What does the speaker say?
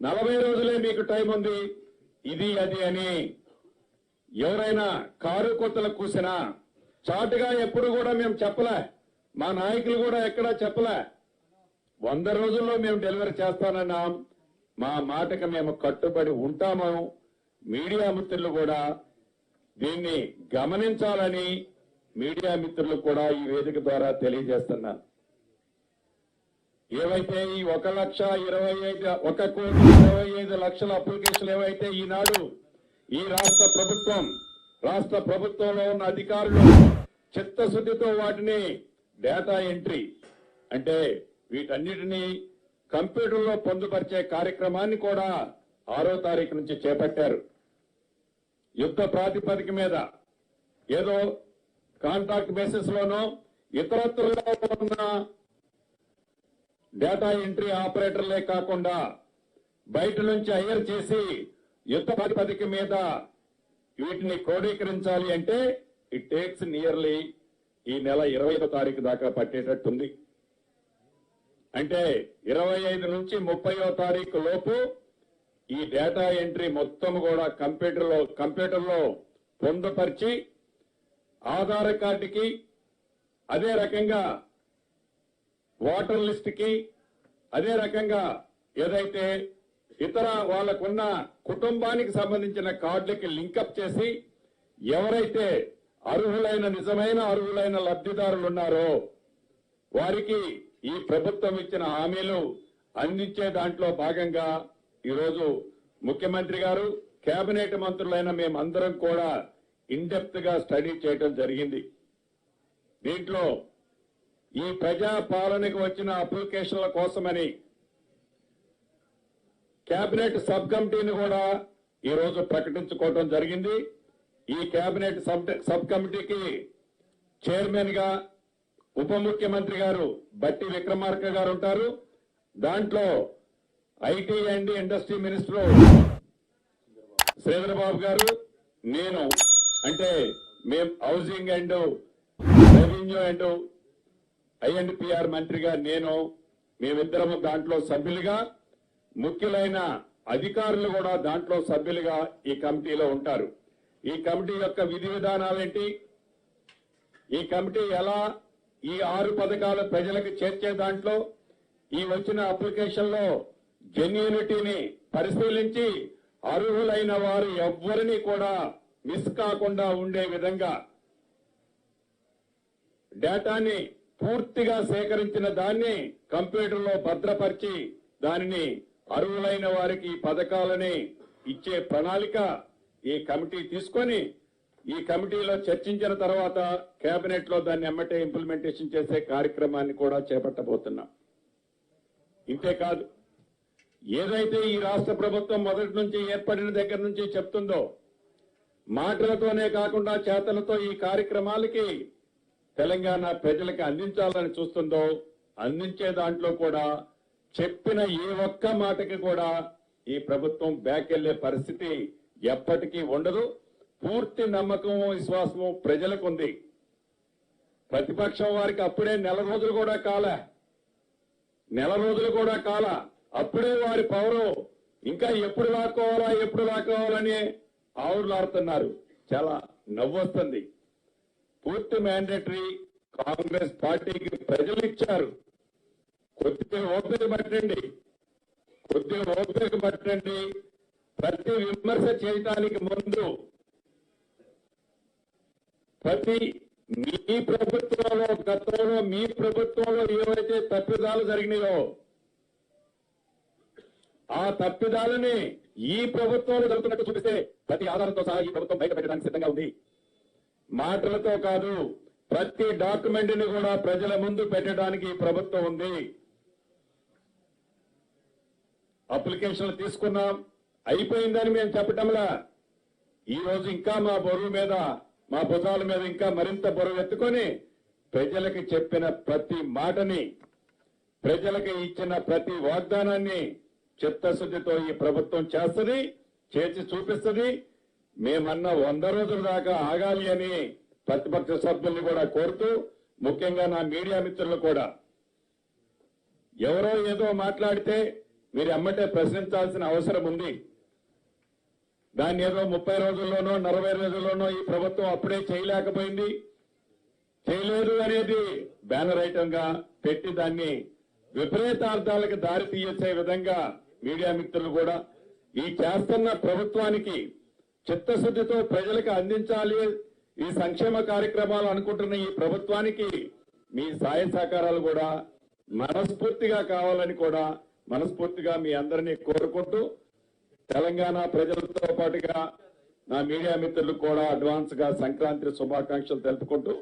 నలభై రోజులే మీకు టైం ఉంది. ఇది అది అని ఎవరైనా కారు కొత్తలకు కూసినా చాటుగా ఎప్పుడు కూడా మేము చెప్పలే. మా నాయకులు కూడా ఎక్కడా చెప్పలే. వంద రోజుల్లో మేము డెలివరీ చేస్తానన్నాం. మా మాటకు మేము కట్టుబడి ఉంటాము. మీడియా మిత్రులు కూడా దీన్ని గమనించాలని మీడియా మిత్రులు కూడా ఈ వేదిక ద్వారా తెలియజేస్తున్నాను ఏవైతే ఈ ఒక లక్ష ఇరవై ఐదు ఒక కోటి ఇరవై ఐదు లక్షల అప్లికేషన్లు ఏవైతే ఈనాడు ఈ రాష్ట్ర ప్రభుత్వం రాష్ట్ర ప్రభుత్వంలో ఉన్న అధికారులు చిత్తశుద్ధితో వాటిని డేటా ఎంట్రీ అంటే వీటన్నిటినీ కంప్యూటర్లో పొందుపరిచే కార్యక్రమాన్ని కూడా ఆరో తారీఖు నుంచి చేపట్టారు. యుద్ధ ప్రాతిపదిక మీద ఏదో కాంట్రాక్ట్ బేసిస్ లోనో ఇతరత్రులో ఉన్న డేటా ఎంట్రీ ఆపరేటర్లే కాకుండా బయట నుంచి హైర్ చేసి యుద్ధ ప్రాతిపదిక మీద వీటిని క్రోడీకరించాలి అంటే ఇట్ టేక్స్ నియర్లీ ఈ నెల ఇరవై తారీఖు దాకా పట్టేటట్టుంది. అంటే ఇరవై ఐదు నుంచి ముప్పయో తారీఖు లోపు ఈ డేటా ఎంట్రీ మొత్తం కూడా కంప్యూటర్లో కంప్యూటర్లో పొందుపరిచి ఆధార్ కార్డుకి అదే రకంగా ఓటర్ లిస్ట్కి అదే రకంగా ఏదైతే ఇతర వాళ్ళకున్న కుటుంబానికి సంబంధించిన కార్డులకి లింకప్ చేసి ఎవరైతే అర్హులైన నిజమైన అర్హులైన లబ్ధిదారులు ఉన్నారో వారికి ఈ ప్రభుత్వం ఇచ్చిన హామీలు అందించే దాంట్లో భాగంగా ఈరోజు ముఖ్యమంత్రి గారు కేబినెట్ మంత్రులైన మేమందరం కూడా ఇన్డెప్త్గా స్టడీ చేయడం జరిగింది. దీంట్లో ఈ ప్రజా పాలనకు వచ్చిన అప్లికేషన్ల కోసమని కేబినెట్ సబ్ కమిటీని కూడా ఈరోజు ప్రకటించుకోవడం జరిగింది. ఈ కేబినెట్ సబ్ సబ్ కమిటీకి చైర్మన్గా ఉప ముఖ్యమంత్రి గారు బట్టి విక్రమార్క గారు ఉంటారు. దాంట్లో IT and industry minister Sridhar Babu గారు నేను అంటే మేము housing and revenue and INPR మంత్రిగా నేను మేమిద్దరము దాంట్లో సభ్యులుగా ముఖ్యులైన అధికారులు కూడా దాంట్లో సభ్యులుగా ఈ కమిటీలో ఉంటారు. ఈ కమిటీ యొక్క విధి విధానాలేంటి ఈ కమిటీ ఎలా ఈ ఆరు పథకాలు ప్రజలకు చేర్చే దాంట్లో ఈ వచ్చిన అప్లికేషన్లో జెన్యూనిటీని పరిశీలించి అర్హులైన వారు ఎవ్వరిని కూడా మిస్ కాకుండా ఉండే విధంగా డేటాని పూర్తిగా సేకరించిన దాన్ని కంప్యూటర్లో భద్రపరిచి దానిని అర్హులైన వారికి ఈ పథకాలని ఇచ్చే ప్రణాళిక ఈ కమిటీ తీసుకొని ఈ కమిటీలో చర్చించిన తర్వాత కేబినెట్లో దాన్ని ఎమ్మటే ఇంప్లిమెంటేషన్ చేసే కార్యక్రమాన్ని కూడా చేపట్టబోతున్నాం. ఇంతేకాదు ఏదైతే ఈ రాష్ట్ర ప్రభుత్వం మొదటి నుంచి ఏర్పడిన దగ్గర నుంచి చెప్తుందో మాటలతోనే కాకుండా చేతలతో ఈ కార్యక్రమాలకి తెలంగాణ ప్రజలకు అందించాలని చూస్తుందో అందించే దాంట్లో కూడా చెప్పిన ఏ ఒక్క మాటకి కూడా ఈ ప్రభుత్వం బ్యాక్ వెళ్ళే పరిస్థితి ఎప్పటికీ ఉండదు. పూర్తి నమ్మకము విశ్వాసము ప్రజలకు ఉంది ప్రతిపక్షం వారికి అప్పుడే నెల రోజులు కూడా కాలే. నెల రోజులు కూడా కాల. అప్పుడే వారి పవరు ఇంకా ఎప్పుడు లాక్కోవాలా ఎప్పుడు లాక్కోవాలని ఆవులాడుతున్నారు చాలా నవ్వొస్తుంది. పూర్తి మ్యాండేటరీ కాంగ్రెస్ పార్టీకి ప్రజలు ఇచ్చారు. కొద్దిగా ఓపిక పట్టండి. కొద్దిగా ఓపిక పట్టండి. ప్రతి విమర్శ చేయటానికి ముందు ప్రతి మీ ప్రభుత్వంలో గతంలో మీ ప్రభుత్వంలో ఏవైతే తప్పిదాలు జరిగినాయో ఆ తప్పిదాలని ఈ ప్రభుత్వంలో జరుగుతున్నట్టు చూపిస్తే ప్రతి ఆధారంతో సహా ఈ ప్రభుత్వం బయట పెట్టడానికి సిద్ధంగా ఉంది. మాటలతో కాదు ప్రతి డాక్యుమెంట్ని కూడా ప్రజల ముందు పెట్టడానికి ప్రభుత్వం ఉంది. అప్లికేషన్లు తీసుకున్నాం. అయిపోయిందని మేము చెప్పటంలా. ఈ రోజు ఇంకా మా బరువు మీద మా భుజాల మీద ఇంకా మరింత బరువు ఎత్తుకొని ప్రజలకు చెప్పిన ప్రతి మాటని ప్రజలకు ఇచ్చిన ప్రతి వాగ్దానాన్ని చిత్తశుద్ధితో ఈ ప్రభుత్వం చేస్తుంది చేసి చూపిస్తుంది. మేమన్న వంద రోజుల దాకా ఆగాలి అని ప్రతిపక్ష సభ్యుల్ని కూడా కోరుతూ ముఖ్యంగా నా మీడియా మిత్రులు కూడా. ఎవరో ఏదో మాట్లాడితే మీరు ఎమ్మటే ప్రశ్నించాల్సిన అవసరం ఉంది. దాన్ని ఏదో ముప్పై రోజుల్లోనో నలభై రోజుల్లోనో ఈ ప్రభుత్వం అప్పుడే చేయలేకపోయింది. చేయలేదు అనేది బ్యానర్ ఐటమ్గా పెట్టి దాన్ని విపరీతార్థాలకు దారి తీయచ్చే విధంగా మీడియా మిత్రులు కూడా ఈ చేస్తున్న ప్రభుత్వానికి చిత్తశుద్ధితో ప్రజలకు అందించాలి ఈ సంక్షేమ కార్యక్రమాలు అనుకుంటున్న ఈ ప్రభుత్వానికి మీ సాయ సహకారాలు కూడా మనస్ఫూర్తిగా కావాలని కూడా మనస్ఫూర్తిగా మీ అందరినీ కోరుకుంటూ తెలంగాణ ప్రజలతో పాటుగా నా మీడియా మిత్రులకు కూడా అడ్వాన్స్గా సంక్రాంతి శుభాకాంక్షలు తెలుపుకుంటూ